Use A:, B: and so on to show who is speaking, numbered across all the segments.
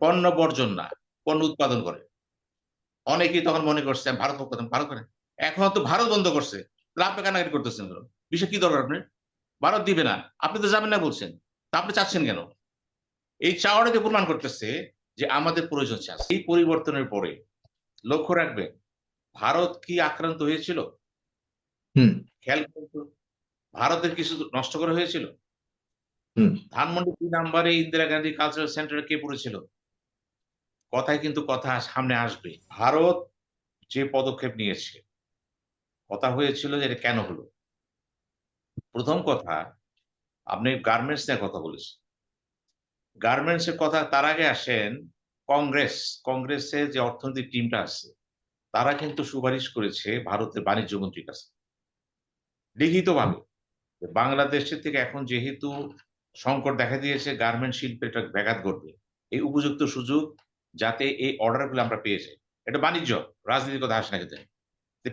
A: পণ্য বর্জন না পণ্য উৎপাদন করে। অনেকেই তখন মনে করছে ভারত উৎপাদন ভারত করে। এখন তো ভারত বন্ধ করছে। আপনি কানাকাটি করতেছেন কেন বিষয় কি দরকার আপনি ভারত দিবে না। আপনি তো যাবেন না বলছেন। তা আপনি চাচ্ছেন কেন? এই চাওয়াটাকে প্রমাণ করতেছে যে আমাদের প্রয়োজন আছে। এই পরিবর্তনের পরে লক্ষ্য রাখবেন ভারত কি আক্রান্ত হয়েছিল?
B: হুম।
A: খেয়াল ভারতের কিছু নষ্ট করা হয়েছিল?
B: হুম।
A: ধানমন্ডি দুই নাম্বারে ইন্দিরা গান্ধী কালচারাল সেন্টারে কে পড়েছিল? কথায় কিন্তু কথা সামনে আসবে। ভারত যে পদক্ষেপ নিয়েছে, কথা হয়েছিল যে এটা কেন হলো? প্রথম কথা, আপনি গার্মেন্টস নিয়ে কথা বলেছেন। গার্মেন্টস এর কথা তার আগে আসেন কংগ্রেস। কংগ্রেসের যে অর্থনৈতিক টিমটা আছে, তারা কিন্তু সুপারিশ করেছে ভারতের বাণিজ্য মন্ত্রীর কাছে। লিখিতভাবে বাংলাদেশের থেকে এখন যেহেতু সংকট দেখা দিয়েছে গার্মেন্ট শিল্পে এটা ব্যাঘাত ঘটবে, এই উপযুক্ত সুযোগ যাতে এই অর্ডারগুলো আমরা পেয়ে যাই। এটা বাণিজ্য রাজনীতির কথা আসে না কিন্তু।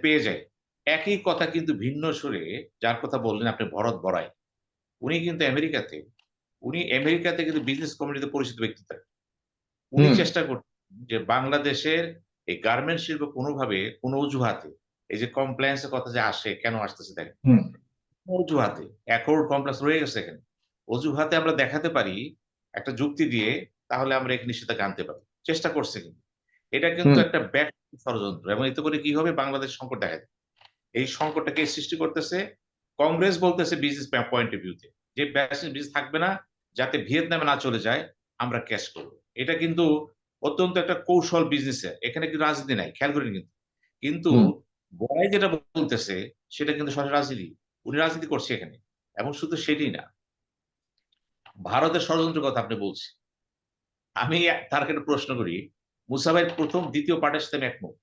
A: পেয়ে যাই। একই কথা কিন্তু ভিন্ন সুরে যার কথা বললেন আপনি ভরত বড়াই। উনি কিন্তু আমেরিকাতে উনি আমেরিকাতে কিন্তু বিজনেস কমিউনিটিতে পরিচিত ব্যক্তিত্ব। উনি। চেষ্টা করছেন যে বাংলাদেশের এই গার্মেন্ট শিল্প কোনোভাবে কোনো অজুহাতে এই যে কমপ্লায়েন্সের কথা যে আসে কেন আসতেছে দেখেন। অজুহাতে অ্যাকর্ড কমপ্লেক্স রয়ে গেছে এখানে। অজুহাতে আমরা দেখাতে পারি একটা যুক্তি দিয়ে তাহলে আমরা এখানে সেটাকে আনতে পারি। চেষ্টা করছে কিন্তু। এটা কিন্তু একটা ব্যাক ষড়যন্ত্র এবং এতে করে কি হবে? বাংলাদেশ সংকট দেখা দেয় এই সংকটটাকে সৃষ্টি করতেছে? কংগ্রেস বলতেছে বিজনেস পয়েন্ট অফ ভিউতে যে বিজনেস থাকবে না যাতে ভিয়েতনামে না চলে যায় আমরা ক্যাশ করব। এটা কিন্তু অত্যন্ত একটা কৌশল বিজনেসে এখানে কিন্তু রাজনীতি নাই খেয়াল করেন কিন্তু। কিন্তু। বড়াই যেটা বলতেছে সেটা কিন্তু সরাসরি রাজনীতি। উনি রাজনীতি করছে এখানে এবং শুধু সেটাই না। ভারতের ষড়যন্ত্রের কথা আপনি বলছেন। আমি তার একটা প্রশ্ন করি মুসাভাইয়ের প্রথম দ্বিতীয় পার্টের সাথে আমি একমত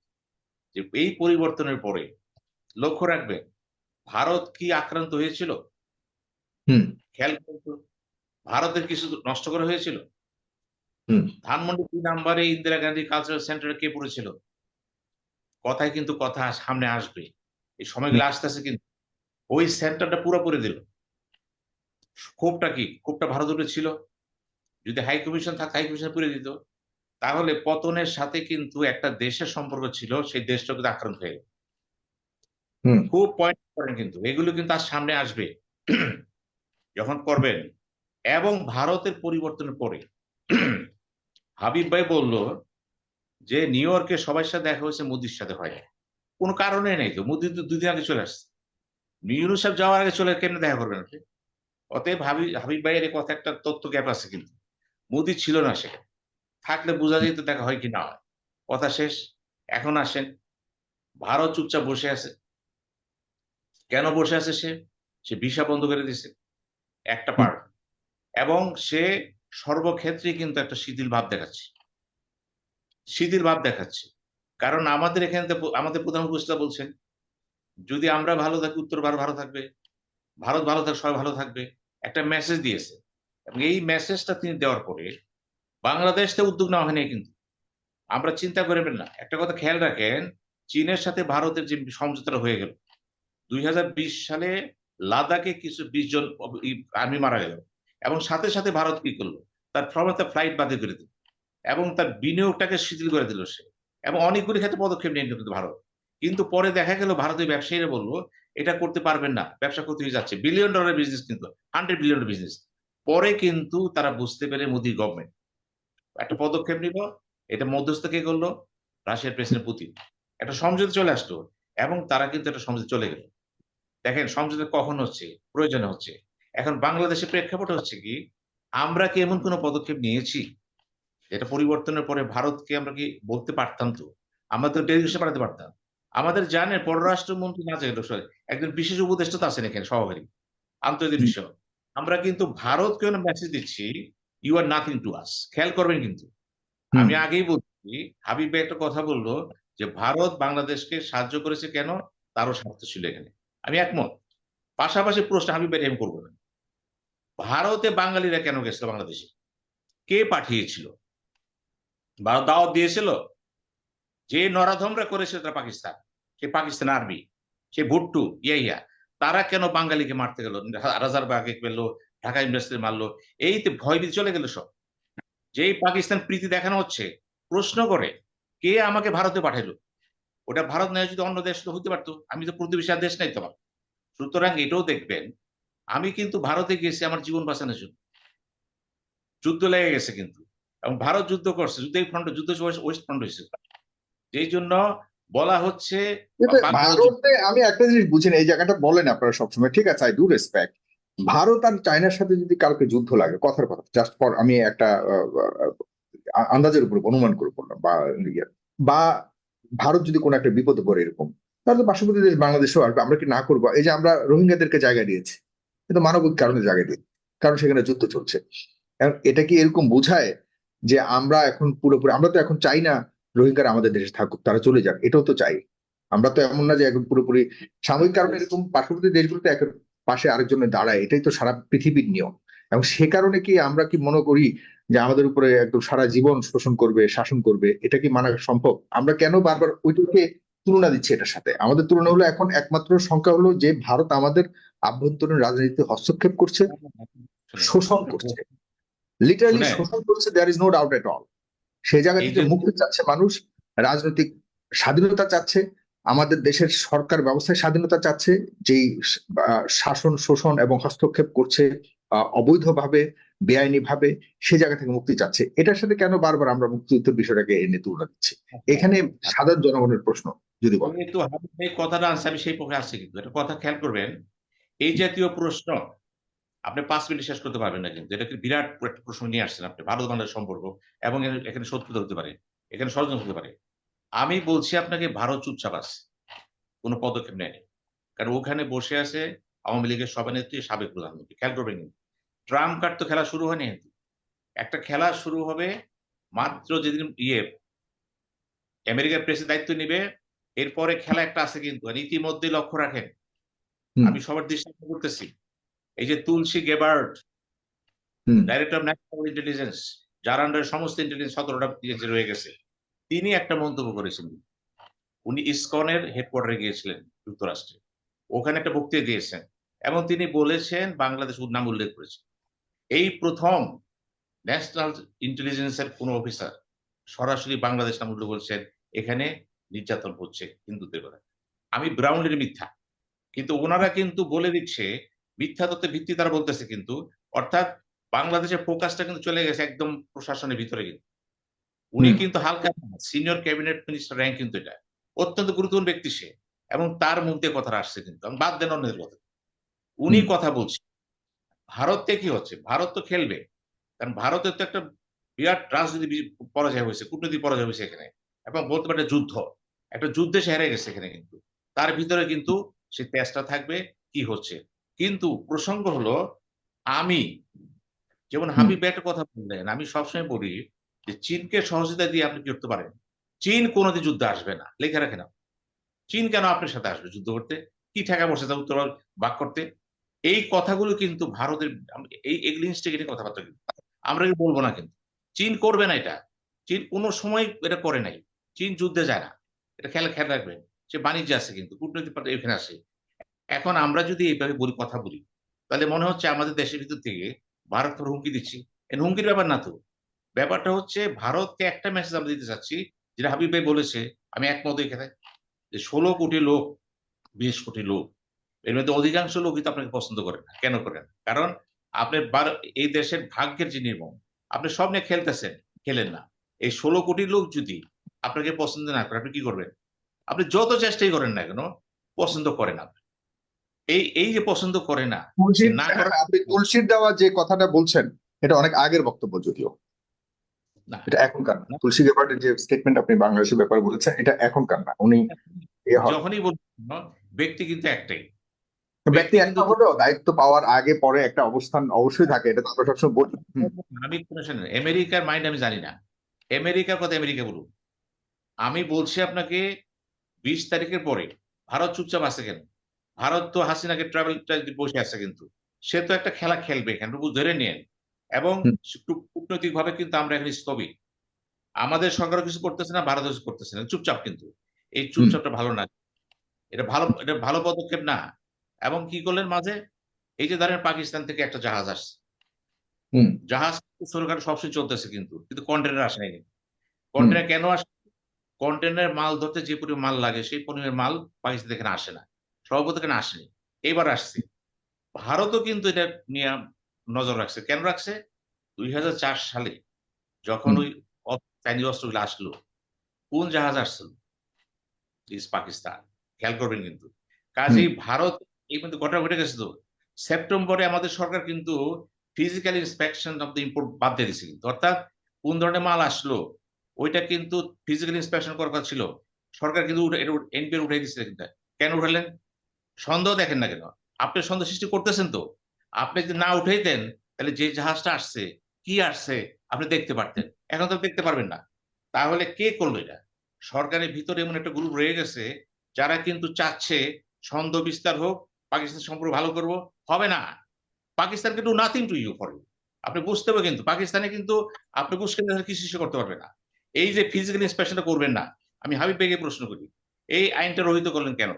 A: যে এই পরিবর্তনের পরে লক্ষ্য রাখবেন ভারত কি আক্রান্ত হয়েছিল?
B: হুম।
A: খেয়াল ভারতের কিছু নষ্ট করা হয়েছিল?
B: হুম।
A: ধানমন্ডি দুই নাম্বারে ইন্দিরা গান্ধী কালচারাল সেন্টারে কে পড়েছিল? কথায় কিন্তু কথা সামনে আসবে। এই সময়গুলো আসতেছে কিন্তু ওই সেন্টারটা পুরোপুরি দিল। ক্ষোভটা কি? ক্ষোভটা ভারত ছিল? যদি হাই কমিশন থাকতো হাই কমিশন পুরে দিত। তাহলে পতনের সাথে কিন্তু একটা দেশের সম্পর্ক ছিল সেই দেশটা কিন্তু আক্রান্ত হয়ে গেল। খুব পয়েন্ট করেন কিন্তু এগুলো কিন্তু আর সামনে আসবে। যখন করবেন এবং ভারতের পরিবর্তনের পরে। হাবিব ভাই বলল যে নিউ ইয়র্কে সবার সাথে দেখা হয়েছে মোদির সাথে হয়। কোনো কারণে নেই তো মোদি তো দুদিন আগে চলে আসছে। নিউরু সাহেব যাওয়ার আগে চলে কেমনে দেখা করবেন আপনি? অতএব হাবিব হাবিব ভাইয়ের কথা একটা তথ্য গ্যাপ আছে কিন্তু। মোদি ছিল না সেখানে থাকলে বোঝা যেত দেখা হয় কি না হয়। কথা শেষ এখন আসেন। ভারত চুপচাপ বসে আছে। কেন বসে আছে সে? সে ভিসা বন্ধ করে দিছে একটা পার্ট এবং সে সর্বক্ষেত্রে কিন্তু একটা শিথিল ভাব দেখাচ্ছে। শিথিল ভাব দেখাচ্ছে। কারণ আমাদের এখানে আমাদের প্রধান উপস্থিত বলছেন যদি আমরা ভালো থাকি উত্তর ভারত ভালো থাকবে। ভারত ভালো থাকবে সবাই ভালো থাকবে। একটা মেসেজ দিয়েছে। এবং এই মেসেজটা তিনি দেওয়ার পরে বাংলাদেশ উদ্যোগ নেওয়া হয়নি কিন্তু। আমরা চিন্তা করবেন না। একটা কথা খেয়াল রাখেন, চীনের সাথে ভারতের যে সমঝোতা হয়ে গেল, দুই হাজার বিশ সালে লাদাখে কিছু বিশ জন আর্মি মারা গেল এবং সাথে সাথে ভারত কি করল? তার ফ্রমের ফ্লাইট বাতিল করে দিল এবং তার বিনিয়োগটাকে শিথিল করে দিল সে এবং অনেকগুলি ক্ষেত্রে পদক্ষেপ নিয়ে কিন্তু ভারত। কিন্তু পরে দেখা গেল ভারতীয় ব্যবসায়ীরা বলল, এটা করতে পারবেন না, ব্যবসা করতে হয়ে যাচ্ছে। বিলিয়ন ডলারের বিজনেস কিন্তু হান্ড্রেড বিলিয়ন বিজনেস পরে কিন্তু তারা বুঝতে পেরে মোদী গভর্নমেন্ট একটা পদক্ষেপ নিল, এটা মধ্যস্থ কে করল? রাশিয়ার প্রেসিডেন্ট পুতিন একটা সমঝোতা চলে আসলো, এবং তারা কিন্তু একটা সমঝোতা চলে গেল। দেখেন, সমঝোতা কখন হচ্ছে? প্রয়োজনে হচ্ছে। এখন বাংলাদেশের প্রেক্ষাপট হচ্ছে কি, আমরা কি এমন কোনো পদক্ষেপ নিয়েছি? এটা পরিবর্তনের পরে ভারতকে আমরা কি বলতে পারতাম তো? আমরা তো ডেলিগেশন পাঠাতে পারতাম। আমাদের জানেন, পররাষ্ট্রমন্ত্রী না চাইল একজন বিশেষ উপদেষ্টা তো আছেন এখানে, সহকারী। আন্তর্জাতিক বিষয়। আমরা কিন্তু ভারতকে মেসেজ দিচ্ছি you are nothing to us খেয়াল করবেন কিন্তু। আমি আগেই বলছি হাবিব একটা কথা বলল যে ভারত বাংলাদেশকে সাহায্য করেছে কেন? তারও স্বার্থ ছিল এখানে। আমি একমত। পাশাপাশি প্রশ্ন হাবিব এম করব না ভারতে বাঙালিরা কেন গেছিল বাংলাদেশে? কে পাঠিয়েছিল? ভারত দাওয়াত দিয়েছিল? যে নরাধমরা করেছিল তারা পাকিস্তান। সে পাকিস্তান আর্মি। সে ভুট্টু ইয়া ইয়া। তারা কেন বাঙালিকে মারতে গেল? রাজার বাগে পেল ঢাকা ইউনিভার্সিটি মারলো, এই তো ভয় চলে গেল সব। যেই পাকিস্তান প্রীতি দেখানো হচ্ছে, প্রশ্ন করে, কে আমাকে ভারতে পাঠাইলো? ওটা ভারত নয়, যদি অন্য দেশ তো হতে পারতো। আমি তো প্রতিবেশী দেশ নাই তোমার। সুতরাং এটাও দেখবেন, আমি কিন্তু ভারতে গেছি আমার জীবন বাঁচানোর জন্য। যুদ্ধ লেগে গেছে কিন্তু। এবং ভারত যুদ্ধ করছে, যুদ্ধ ফ্রন্ট যুদ্ধ ওয়েস্ট ফ্রন্ট হয়েছে। যেই জন্য বলা হচ্ছে ভারত
B: আমি একটা জিনিস বুঝেন এই জায়গাটা বলেন আপনারা সবসময় ঠিক আছে আই ডু রেসপেক্ট ভারত আর চায়নার সাথে যদি কালকে যুদ্ধ লাগে কথার কথা জাস্ট ফর আমি একটা আন্দাজের উপর অনুমান করে বললাম বা ইয়ে, বা ভারত যদি কোনো একটা বিপদে পড়ে এরকম তাহলে তো পার্শ্ববর্তী দেশ বাংলাদেশেও আসবে আমরা কি না করব? এই যে আমরা রোহিঙ্গাদেরকে জায়গা দিয়েছি কিন্তু মানবিক কারণে জায়গা দিই কারণ সেখানে যুদ্ধ চলছে। এটা কি এরকম বোঝায় যে আমরা এখন পুরোপুরি আমরা তো এখন চাই না রোহিঙ্গারা আমাদের দেশে থাকুক তারা চলে যাক এটাও তো চাই। আমরা তো এমন না যে একদম পুরোপুরি সাময়িক কারণে এরকম পার্শ্ববর্তী দেশগুলোতে এক পাশে আরেকজনের দাঁড়ায় এটাই তো সারা পৃথিবীর নিয়ম। এবং সে কারণে কি আমরা কি মনে করি যে আমাদের উপরে একদম সারা জীবন শোষণ করবে শাসন করবে এটা কি মানা সম্ভব? আমরা কেন বারবার ওইটাকে তুলনা দিচ্ছি এটার সাথে? আমাদের তুলনা হলো এখন একমাত্র সংখ্যা হলো যে ভারত আমাদের আভ্যন্তরীণ রাজনীতিতে হস্তক্ষেপ করছে শোষণ করছে। লিটারালি শোষণ করছে there is no doubt at all সেই জায়গা থেকে মুক্তি চাচ্ছে মানুষ রাজনৈতিক স্বাধীনতা চাচ্ছে আমাদের দেশের সরকার ব্যবস্থায় স্বাধীনতা চাচ্ছে যেই শাসন শোষণ এবং হস্তক্ষেপ করছে অবৈধভাবে বেআইনি ভাবে সে জায়গা থেকে মুক্তি চাচ্ছে। এটার সাথে কেন বারবার আমরা মুক্তিযুদ্ধের বিষয়টাকে এনে তুলনা দিচ্ছি? এখানে সাধারণ জনগণের প্রশ্ন যদি বলেন।
A: কথাটা আছে আমি সেই পক্ষে আসছি কিন্তু। একটা কথা খেয়াল করবেন এই জাতীয় প্রশ্ন আপনি পাঁচ মিনিট শেষ করতে পারবেন না কিন্তু। এটা কি বিরাট একটা প্রশ্ন নিয়ে আসছেন আপনি। ভারত বাংলাদেশ সম্পর্ক এবং এখানে শত্রুতা হতে পারে এখানে ষড়যন্ত্র হতে পারে। আমি বলছি আপনাকে ভারত চুপচাপ আছে কোনো পদক্ষেপ নেয়নি। কারণ ওখানে বসে আছে আওয়ামী লীগের সভানেত্রী সাবেক প্রধানমন্ত্রী। খেয়াল করবেন কিন্তু ট্রাম্প কার্ড তো খেলা শুরু হয়নি কিন্তু। একটা খেলা শুরু হবে মাত্র যেদিন ইয়ে আমেরিকার প্রেসিডেন্ট দায়িত্ব নিবে এরপরে খেলা একটা আছে কিন্তু। ইতিমধ্যে লক্ষ্য রাখেন। আমি সবার দৃষ্টি করতেছি। এই যে Tulsi Gabbard director of national intelligence যার আন্ডারে সমস্ত ইন্টেলিজেন্স সতেরোটা এজেন্সি রয়ে গেছে তিনি একটা মন্তব্য করেছিলেন উনি ইসকনের হেডকোয়ার্টারে গিয়েছিলেন যুক্তরাষ্ট্রে। ওখানে একটা বক্তৃতা দিয়েছেন এবং তিনি বলেছেন বাংলাদেশ নাম উল্লেখ করেছেন এই প্রথম ন্যাশনাল ইন্টেলিজেন্সের কোন অফিসার সরাসরি বাংলাদেশ নাম উল্লেখ বলছেন এখানে নির্যাতন হচ্ছে হিন্দুদের বেলা আমি ব্রাউনের মিথ্যা কিন্তু ওনারা কিন্তু বলে দিচ্ছে মিথ্যা তথ্যের ভিত্তি তারা বলতেছে কিন্তু অর্থাৎ বাংলাদেশের ফোকাসটা কিন্তু চলে গেছে একদম প্রশাসনের ভিতরে কিন্তু। উনি কিন্তু হালকা সিনিয়র ক্যাবিনেট মিনিস্টার র্যাঙ্ক কিন্তু এটা। অত্যন্ত গুরুত্বপূর্ণ ব্যক্তি সে এবং তার মুখ দিয়ে কথাটা আসছে কিন্তু আমি বাদ দেন অন্যদের কথা। উনি কথা বলছে। ভারতে কি হচ্ছে? ভারত তো খেলবে। কারণ ভারতের তো একটা বিরাট রাজনীতি পরাজয় হয়েছে কূটনৈতিক পরাজয় হয়েছে এখানে। এবং বলতে পারে যুদ্ধ। একটা যুদ্ধে সে হেরে গেছে এখানে কিন্তু। তার ভিতরে কিন্তু সে তেজটা থাকবে কি হচ্ছে? কিন্তু প্রসঙ্গ হলো আমি যেমন। হাবিব একটা কথা বললেন আমি সবসময় বলি যে চীনকে সহযোগিতা দিয়ে আপনি করতে পারেন। চীন কোনোদিন যুদ্ধে আসবে না লেখা রাখে না চীন কেন আপনার সাথে আসবে যুদ্ধ করতে? কি ঠেকা বসে তা উত্তর বাক করতে? এই কথাগুলো কিন্তু ভারতের এই এগুলি ইনস্টিগেটিং কথাবার্তা কিন্তু। আমরা কি বলব না কিন্তু? চীন করবে না এটা। চীন কোনো সময় এটা করে নাই। চীন যুদ্ধে যায় না। এটা খেয়াল খেয়াল রাখবেন। সে বাণিজ্য আছে কিন্তু কূটনৈতিক পার্টি এখানে আসে এখন আমরা যদি এইভাবে বলি, কথা বলি, তাহলে মনে হচ্ছে আমাদের দেশের ভিতর থেকে ভারত হুমকি দিচ্ছি। হুমকির ব্যাপার না তো। ব্যাপারটা হচ্ছে ভারতকে একটা মেসেজ আমরা দিতে চাচ্ছি, যেটা হাবিব ভাই বলেছে, আমি একমত এখানে, যে ষোলো কোটি লোক, বিশ কোটি লোক, এর মধ্যে অধিকাংশ লোকই তো আপনাকে পছন্দ করে না। কেন করেন কারণ আপনি বার- এই দেশের ভাগ্যের যে নির্মম আপনি সব নিয়ে খেলতেছেন, খেলেন না। এই ষোলো কোটি লোক যদি আপনাকে পছন্দ না করে, আপনি কি করবেন? আপনি যত চেষ্টাই করেন না কেন, পছন্দ করেন না এই এই যে পছন্দ করে না না
B: আপনি তুলসীর দেওয়া যে কথাটা বলছেন এটা অনেক আগের বক্তব্য যদিও।
A: না।
B: এটা এখনকার না। তুলসী গেবার্ডের যে স্টেটমেন্ট আপনি বাংলাদেশের ব্যাপারে বলেছেন এটা এখনকার না। উনি
A: যখনই বলছেন ব্যক্তি কিন্তু একটাই।
B: ব্যক্তি একটা হলেও দায়িত্ব পাওয়ার আগে পরে একটা অবস্থান অবশ্যই থাকে এটা তো আমরা সবসময় বলি।
A: আমি আমেরিকার মাইন্ড আমি জানি না। আমেরিকার কথা আমেরিকা বলুন আমি বলছি আপনাকে বিশ তারিখের পরে ভারত চুপচাপ আছে কেন? ভারত তো হাসিনাকে ট্রাভেল বসে আছে কিন্তু সে তো একটা খেলা খেলবে এখানে ধরে নিয়েন। এবং কূটনৈতিক ভাবে কিন্তু আমরা এখানে স্থবির। আমাদের সরকার কিছু করতেছে না ভারত কিছু করতেছে না। চুপচাপ কিন্তু এই চুপচাপটা ভালো না। এটা ভালো এটা ভালো পদক্ষেপ না। এবং কি করলেন মাঝে? এই যে ধরেন পাকিস্তান থেকে একটা জাহাজ আসছে। জাহাজ সরকার সবসময় চলতেছে কিন্তু কিন্তু কন্টেনার আসে নাই কন্টেনার কেন আসে? কন্টেনার মাল ধরতে যে পরিমাণ মাল লাগে সেই পরিমাণ মাল পাকিস্তান থেকে আসে না। সর্বত এখানে আসেনি? এবার আসছে। ভারতও কিন্তু এটা নিয়ে নজর রাখছে। কেন রাখছে? দুই হাজার চার সালে যখন ওই চাইনিজ অস্ত্রগুলো আসলো কোন জাহাজ আসছিল ইস পাকিস্তান। খেয়াল করবেন কিন্তু। কাজেই ভারত এই কিন্তু ঘটনা ঘটে গেছে তো। সেপ্টেম্বরে আমাদের সরকার কিন্তু physical inspection of the import বাদ দিয়ে দিছে কিন্তু। অর্থাৎ কোন ধরনের মাল আসলো ওইটা কিন্তু ফিজিক্যাল ইন্সপেকশন করার কথা ছিল। সরকার কিন্তু এনপিআর উঠাই দিচ্ছে কিন্তু। কেন উঠালেন? সন্দেহ দেখেন না কেন? আপনি সন্দেহ সৃষ্টি করতেছেন তো। আপনি যদি না উঠাই দেন, তাহলে যে জাহাজটা আসছে, কি আসছে, আপনি দেখতে পারতেন। এখন তো দেখতে পারবেন না। তাহলে কে করল এটা? সরকারের ভিতরে এমন একটা গ্রুপ রয়ে গেছে, যারা কিন্তু চাচ্ছে সন্দেহ বিস্তার হোক পাকিস্তান সম্পর্ক ভালো করব। হবে না। পাকিস্তান কিন্তু নাথিং টু ইউ ফর আপনি বুঝতে হবে কিন্তু, পাকিস্তানে কিন্তু আপনি উস্কানি কি সৃষ্টি করতে পারবে না। এই যে ফিজিক্যাল ইন্সপেকশনটা করবেন না, আমি হাবিব বেগে প্রশ্ন করি, এই আইনটা রহিত করলেন কেন?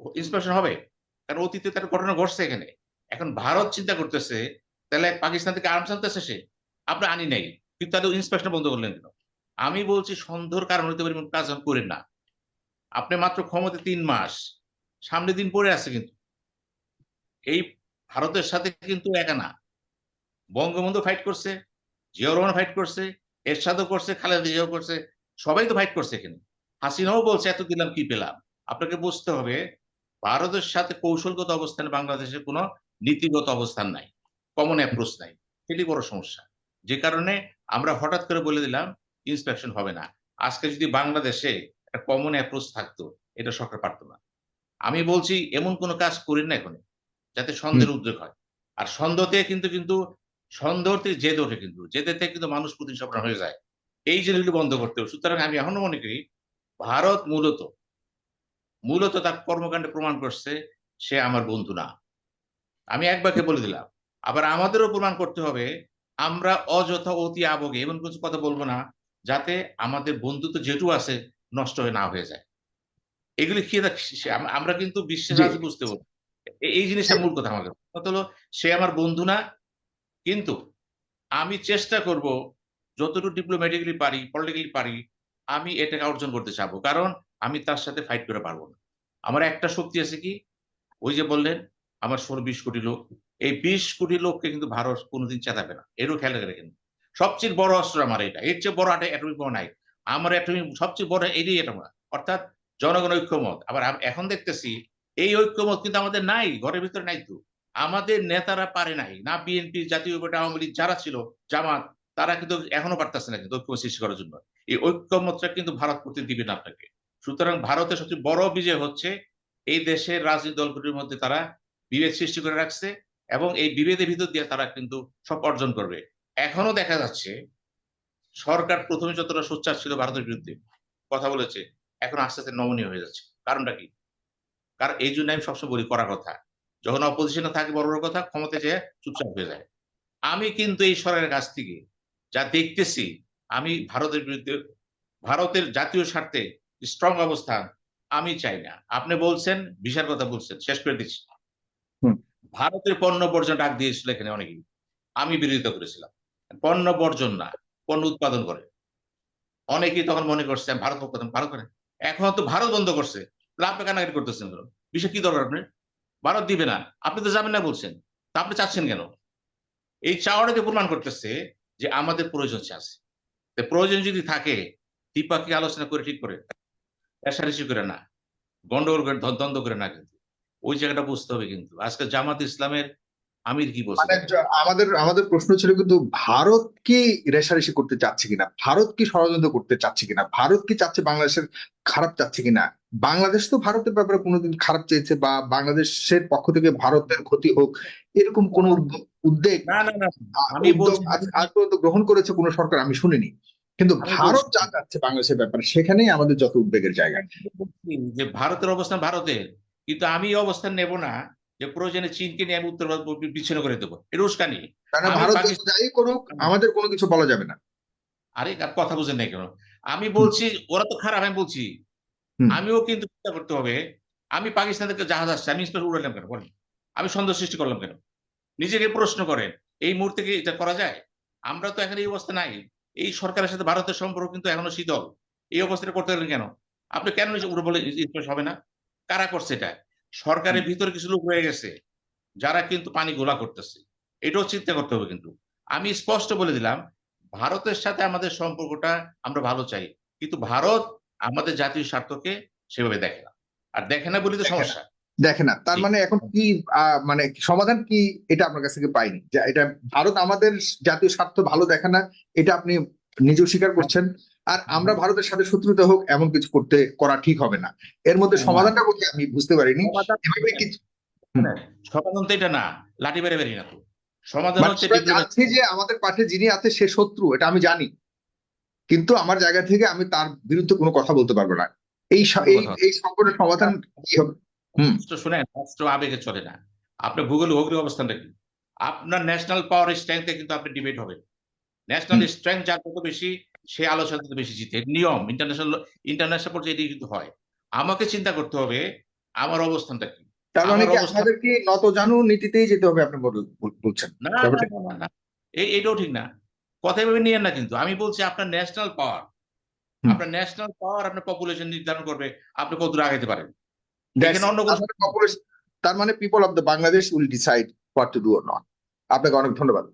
A: ইন্সপেকশন হবে। কারণ অতীতে তার ঘটনা ঘটছে এখানে। এখন ভারত চিন্তা করতেছে, তাহলে পাকিস্তান থেকে আর্মস আনতেছে সে? আপনি আনি নাই। কিন্তু তাদের ইন্সপেকশন বন্ধ করলেন কেন? আমি বলছি, সন্দেহর কারণ হতে পারে কাজ করেন না। আপনি মাত্র ক্ষমতা তিন মাস। সামনে দিন পরে আছে কিন্তু। এই ভারতের সাথে কিন্তু একা না। বঙ্গবন্ধু ফাইট করছে জিয়া রহমান ফাইট করছে, এরশাদও করছে, খালেদা জিয়াও করছে। সবাই তো ফাইট করছে এখানে। হাসিনাও বলছে এত দিলাম কি পেলাম? আপনাকে বুঝতে হবে ভারতের সাথে কৌশলগত অবস্থানে বাংলাদেশের কোনো নীতিগত অবস্থান নাই। কমন অ্যাপ্রোচ নাই। সেটি বড় সমস্যা। যে কারণে আমরা হঠাৎ করে বলে দিলাম ইন্সপেকশন হবে না। আজকে যদি বাংলাদেশে একটা কমন অ্যাপ্রোচ থাকতো এটা সরকার পারতো না। আমি বলছি এমন কোনো কাজ করি না এখন যাতে সন্দেহের উদ্যোগ হয়। আর সন্দেহতে কিন্তু কিন্তু সন্দেহ থেকে জেদ ওঠে কিন্তু। জেদে থেকে কিন্তু মানুষ সপ্তাহ হয়ে যায়। এই জিনিসগুলো বন্ধ করতে হবে। সুতরাং আমি এখনও মনে করি ভারত মূলত মূলত তার কর্মকাণ্ডে প্রমাণ করছে সে আমার বন্ধু না। আমি একবারকে বলে দিলাম আবার আমাদেরও প্রমাণ করতে হবে আমরা অযথা অতি আবগে এমন কিছু কথা বলব না যাতে আমাদের বন্ধুত্ব যেটু আছে নষ্ট হয়ে না হয়ে যায়। এগুলি কি আমরা কিন্তু বিশ্বের
B: জি।
A: রাজি বুঝতে পারব এই জিনিসটা মূল কথা আমাদের। কথা হলো সে আমার বন্ধু না কিন্তু আমি চেষ্টা করব যতটুকু ডিপ্লোম্যাটিক্যালি পারি পলিটিক্যালি পারি আমি এটাকে অর্জন করতে চাবো। কারণ আমি তার সাথে ফাইট করে পারব না। আমার একটা শক্তি আছে কি? ওই যে বললেন, আমার ষোলো বিশ কোটি লোক। এই বিশ কোটি লোককে কিন্তু ভারত কোনোদিন চেতাবে না। এরও খেয়াল রেখেন সবচেয়ে বড় অস্ত্র আমার এটা। এর চেয়ে বড় একটা অ্যাটমিক বোমা নাই। আমার অ্যাটমিক সবচেয়ে বড় এটাই এটা অর্থাৎ জনগণ ঐক্যমত। আবার এখন দেখতেছি, এই ঐক্যমত কিন্তু আমাদের নাই, ঘরের ভিতরে নাই তো। আমাদের নেতারা পারে নাই। না বিএনপি জাতীয় পার্টি আওয়ামী লীগ যারা ছিল, জামাত, তারা কিন্তু এখনও পারতেছে না কিন্তু ঐক্য সৃষ্টি করার জন্য। এই ঐক্যমতটা কিন্তু ভারত করতে দিবে না আপনাকে। সুতরাং ভারতের সবচেয়ে বড় বিজয় হচ্ছে এই দেশের রাজনৈতিক দলগুলির মধ্যে তারা বিভেদ সৃষ্টি করে রাখছে এবং এই বিভেদের ভিতর দিয়ে তারা কিন্তু সব অর্জন করবে। এখনও দেখা যাচ্ছে সরকার প্রথমে যতটা সোচ্চার ছিল ভারতের বিরুদ্ধে, কথা বলেছে, এখন আস্তে আস্তে নমনীয় হয়ে যাচ্ছে। কারণটা কি? কারণ এই জন্য আমি সবসময় বলি, করার কথা। যখন অপোজিশনে থাকে বড় বড় কথা ক্ষমতা যে চুপচাপ হয়ে যায়। আমি কিন্তু এই সরকারের কাছ থেকে যা দেখতেছি, আমি ভারতের বিরুদ্ধে, ভারতের জাতীয় স্বার্থে স্ট্রং অবস্থান আমি চাই না। আপনি বলছেন ভিসার কথা বলছেন শেষ করে দিচ্ছি। ভারতের পণ্য বর্জন ডাক দিয়েছিল এখানে অনেকেই। আমি বিরোধিতা করেছিলাম। পণ্য বর্জন না পণ্য উৎপাদন করে। অনেকেই তখন মনে করছে ভারত উৎপাদন ভারত করে। এখন তো ভারত বন্ধ করছে। লাভ কানাকাটি করতেছেন? বিষয় কি দরকার আপনি ভারত দিবে না। আপনি তো যাবেন না বলছেন। তা আপনি চাচ্ছেন কেন? এই চাওয়াটা যে প্রমাণ করতেছে যে আমাদের প্রয়োজন আছে। প্রয়োজন যদি থাকে দ্বিপাক্ষিক আলোচনা করে ঠিক করে। রেশারেশি করে না গন্ডগোল করে দ্ব- দ্বন্দ্ব করে না কিন্তু। ওই জায়গাটা বুঝতে হবে কিন্তু। আজকে জামাত ইসলামের আমির কি বলছে?
B: মানে আমাদের আমাদের প্রশ্ন ছিল কিন্তু ভারত কি রেশারেশি করতে চাচ্ছে কিনা? ভারত কি ষড়যন্ত্র করতে চাচ্ছে কিনা? ভারত কি চাচ্ছে বাংলাদেশের খারাপ চাচ্ছে কিনা? বাংলাদেশ তো ভারতের ব্যাপারে কোনোদিন খারাপ চেয়েছে বা বাংলাদেশের পক্ষ থেকে ভারতের ক্ষতি হোক এরকম কোনো উদ্যোগ- উদ্বেগ
A: না না। না আমি বলছি-
B: আজ পর্যন্ত গ্রহণ করেছে কোনো সরকার আমি শুনিনি। কিন্তু
A: আমি
B: ভারত
A: বলছি-
B: যা চাচ্ছে বাংলাদেশের ব্যাপারে সেখানেই আমাদের যত উদ্বেগের জায়গা
A: যে ভারতের অবস্থান ভারতের কিন্তু আমি অবস্থান নেব না যে প্রয়োজনে চীনকে নিয়ে আমি উত্তর বিচ্ছিন্ন করে দেবো। এটা উস্কানি
B: কারণ ভারত যাই করুক আমাদের কোনো কিছু বলা যাবে না।
A: আরে কথা বুঝেন নাই কেন? আমি বলছি ওরা তো খারাপ আমি বলছি। আমিও কিন্তু চিন্তা করতে হবে আমি পাকিস্তান থেকে জাহাজ আসছে আমি স্পেস উড়ালাম কেন? বলেন। আমি সন্দেহ সৃষ্টি করলাম কেন? নিজেকে প্রশ্ন করেন এই মুহূর্তে কি এটা করা যায়? আমরা তো এখন এই অবস্থা নাই। এই সরকারের সাথে ভারতের সম্পর্ক কিন্তু এখনও শীতল। এই অবস্থাটা করতে গেলেন কেন? আপনি কেন বলে হবে না? কারা করছে এটা? সরকারের ভিতরে কিছু লোক হয়ে গেছে যারা কিন্তু পানি গোলা করতেছে। এটাও চিন্তা করতে হবে কিন্তু। আমি স্পষ্ট বলে দিলাম ভারতের সাথে আমাদের সম্পর্কটা আমরা ভালো চাই। কিন্তু ভারত আমাদের জাতীয় স্বার্থকে সেভাবে দেখে না। আর দেখে না বলি তো সমস্যা।
B: দেখে না। তার মানে এখন কি আহ, মানে সমাধান কি এটা আপনার কাছ থেকে পাইনি। এটা ভারত আমাদের জাতীয় স্বার্থ ভালো দেখে না এটা আপনি নিজেও স্বীকার করছেন। আর আমরা ভারতের সাথে শত্রুতা হোক এমন কিছু করতে করা ঠিক হবে না। এর মধ্যে সমাধানটা করতে আমি বুঝতে পারিনি।
A: সমাধান-
B: কিছু
A: সমাধান তো এটা না। লাঠি বেড়ে বেরি না তো সমাধান
B: মানে
A: হচ্ছে
B: যে আমাদের পাশে যিনি আছে সে শত্রু এটা আমি জানি। কিন্তু আমার জায়গা থেকে আমি তার বিরুদ্ধে কোনো কথা বলতে পারব না। এই এই সংকটের সমাধান কি হবে?
A: রাষ্ট্র শুনেন রাষ্ট্র আবেগে চলে না। আপনার ভূগোল ভৌগোলিক অবস্থানটা কি? আপনার ন্যাশনাল পাওয়ার স্ট্রেংথে কিন্তু আপনি ডিবেট হবে ন্যাশনাল স্ট্রেংথ যার কত বেশি সে আলোচনা তত বেশি জিতে। নিয়ম ইন্টারন্যাশনাল ইন্টারন্যাশনাল পর্যায়ে এটি কিন্তু হয়। আমাকে চিন্তা করতে হবে আমার অবস্থানটা কি?
B: তার মানে কি আপনাদেরকে নত জানু নীতিতেই যেতে হবে আপনি বল- বল- বলছেন।
A: না না, না। এই এটাও ঠিক না। কথা ভেবে নিয়েন না কিন্তু। আমি বলছি আপনার ন্যাশনাল পাওয়ার আপনার ন্যাশনাল পাওয়ার আপনার পপুলেশন নির্ধারণ করবে। আপনি কত দূর আগাইতে পারেন? এখানে অন্য
B: তার মানে people of the Bangladesh will decide what to do or not আপনাকে অনেক ধন্যবাদ।